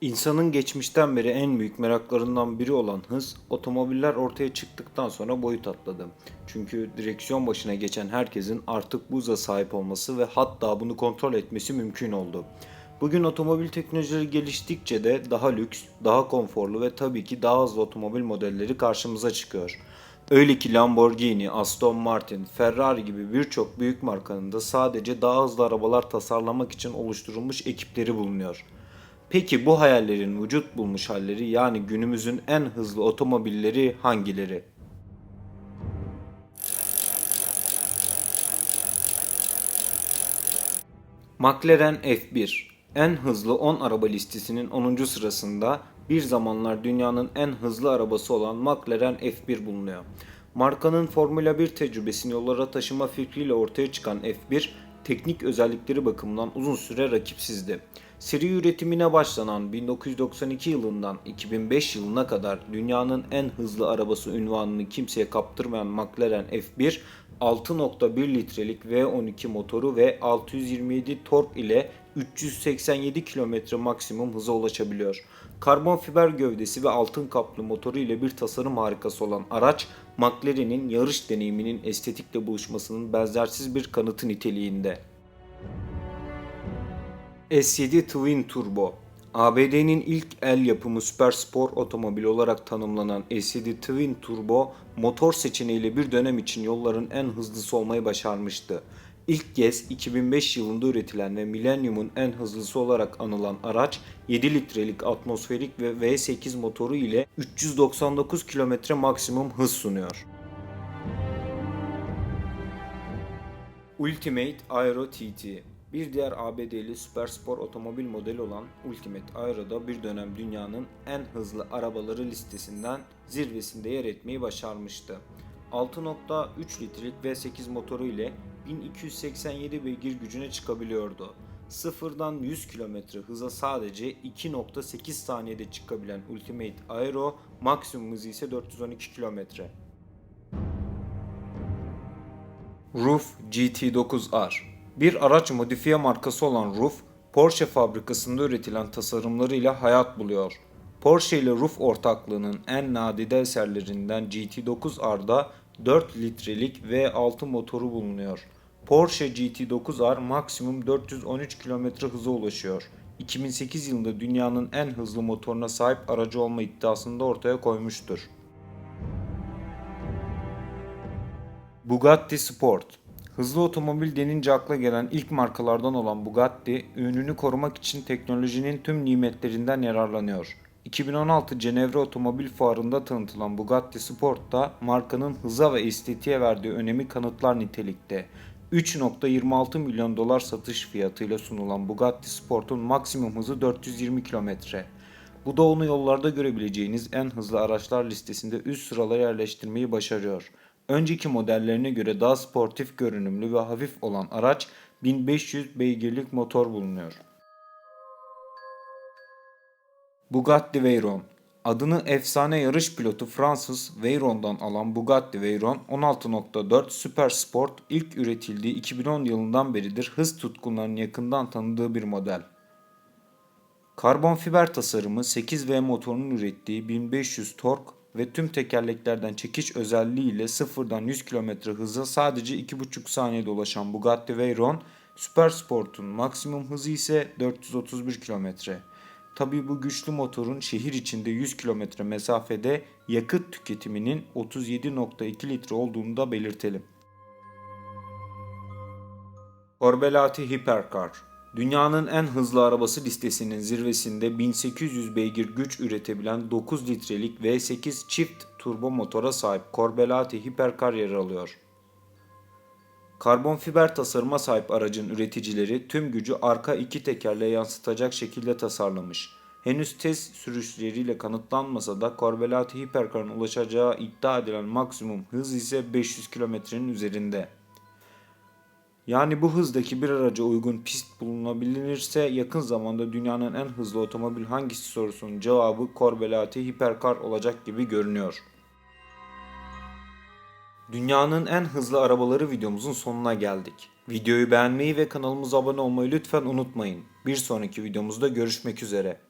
İnsanın geçmişten beri en büyük meraklarından biri olan hız, otomobiller ortaya çıktıktan sonra boyut atladı. Çünkü direksiyon başına geçen herkesin artık bu hıza sahip olması ve hatta bunu kontrol etmesi mümkün oldu. Bugün otomobil teknolojileri geliştikçe de daha lüks, daha konforlu ve tabii ki daha hızlı otomobil modelleri karşımıza çıkıyor. Öyle ki Lamborghini, Aston Martin, Ferrari gibi birçok büyük markanın da sadece daha hızlı arabalar tasarlamak için oluşturulmuş ekipleri bulunuyor. Peki bu hayallerin vücut bulmuş halleri yani günümüzün en hızlı otomobilleri hangileri? McLaren F1 en hızlı 10 araba listesinin 10. sırasında bir zamanlar dünyanın en hızlı arabası olan McLaren F1 bulunuyor. Markanın Formula 1 tecrübesini yollara taşıma fikriyle ortaya çıkan F1, teknik özellikleri bakımından uzun süre rakipsizdi. Seri üretimine başlanan 1992 yılından 2005 yılına kadar dünyanın en hızlı arabası ünvanını kimseye kaptırmayan McLaren F1, 6.1 litrelik V12 motoru ve 627 tork ile 387 km maksimum hıza ulaşabiliyor. Karbon fiber gövdesi ve altın kaplı motoru ile bir tasarım harikası olan araç, McLaren'in yarış deneyiminin estetikle buluşmasının benzersiz bir kanıtı niteliğinde. S7 Twin Turbo ABD'nin ilk el yapımı süper spor otomobili olarak tanımlanan S7 Twin Turbo motor seçeneğiyle bir dönem için yolların en hızlısı olmayı başarmıştı. İlk kez 2005 yılında üretilen ve Millennium'un en hızlısı olarak anılan araç 7 litrelik atmosferik ve V8 motoru ile 399 km maksimum hız sunuyor. Ultimate Aero TT bir diğer ABD'li süper spor otomobil modeli olan Ultimate Aero'da bir dönem dünyanın en hızlı arabaları listesinden zirvesinde yer etmeyi başarmıştı. 6.3 litrelik V8 motoru ile 1287 beygir gücüne çıkabiliyordu. Sıfırdan 100 km hıza sadece 2.8 saniyede çıkabilen Ultimate Aero maksimum hızı ise 412 km. Roof GT9R Bir araç modifiye markası olan Roof, Porsche fabrikasında üretilen tasarımlarıyla hayat buluyor. Porsche ile Roof ortaklığının en nadide eserlerinden GT9R'da 4 litrelik V6 motoru bulunuyor. Porsche GT9R maksimum 413 km hıza ulaşıyor. 2008 yılında dünyanın en hızlı motoruna sahip aracı olma iddiasını da ortaya koymuştur. Bugatti Sport Hızlı otomobil denince akla gelen ilk markalardan olan Bugatti, ününü korumak için teknolojinin tüm nimetlerinden yararlanıyor. 2016 Cenevre Otomobil Fuarı'nda tanıtılan Bugatti Sport'ta markanın hıza ve estetiğe verdiği önemi kanıtlar nitelikte. 3.26 milyon dolar satış fiyatıyla sunulan Bugatti Sport'un maksimum hızı 420 kilometre. Bu da onu yollarda görebileceğiniz en hızlı araçlar listesinde üst sıralara yerleştirmeyi başarıyor. Önceki modellerine göre daha sportif görünümlü ve hafif olan araç 1500 beygirlik motor bulunuyor. Bugatti Veyron Adını efsane yarış pilotu Fransız Veyron'dan alan Bugatti Veyron 16.4 Super Sport ilk üretildiği 2010 yılından beridir hız tutkunlarının yakından tanıdığı bir model. Karbon fiber tasarımı 8V motorunun ürettiği 1500 tork ve tüm tekerleklerden çekiş özelliği ile sıfırdan 100 km hıza sadece 2,5 saniyede ulaşan Bugatti Veyron, Super Sport'un maksimum hızı ise 431 km. Tabii bu güçlü motorun şehir içinde 100 km mesafede yakıt tüketiminin 37.2 litre olduğunu da belirtelim. Corbellati Hypercar Dünyanın en hızlı arabası listesinin zirvesinde 1800 beygir güç üretebilen 9 litrelik V8 çift turbo motora sahip Corbellati Hypercar yer alıyor. Karbon fiber tasarıma sahip aracın üreticileri tüm gücü arka iki tekerleğe yansıtacak şekilde tasarlamış. Henüz test sürüşleriyle kanıtlanmasa da Corbellati Hypercar'ın ulaşacağı iddia edilen maksimum hız ise 500 kilometrenin üzerinde. Yani bu hızdaki bir araca uygun pist bulunabilirse yakın zamanda dünyanın en hızlı otomobil hangisi sorusunun cevabı Corbellati Hypercar olacak gibi görünüyor. Dünyanın en hızlı arabaları videomuzun sonuna geldik. Videoyu beğenmeyi ve kanalımıza abone olmayı lütfen unutmayın. Bir sonraki videomuzda görüşmek üzere.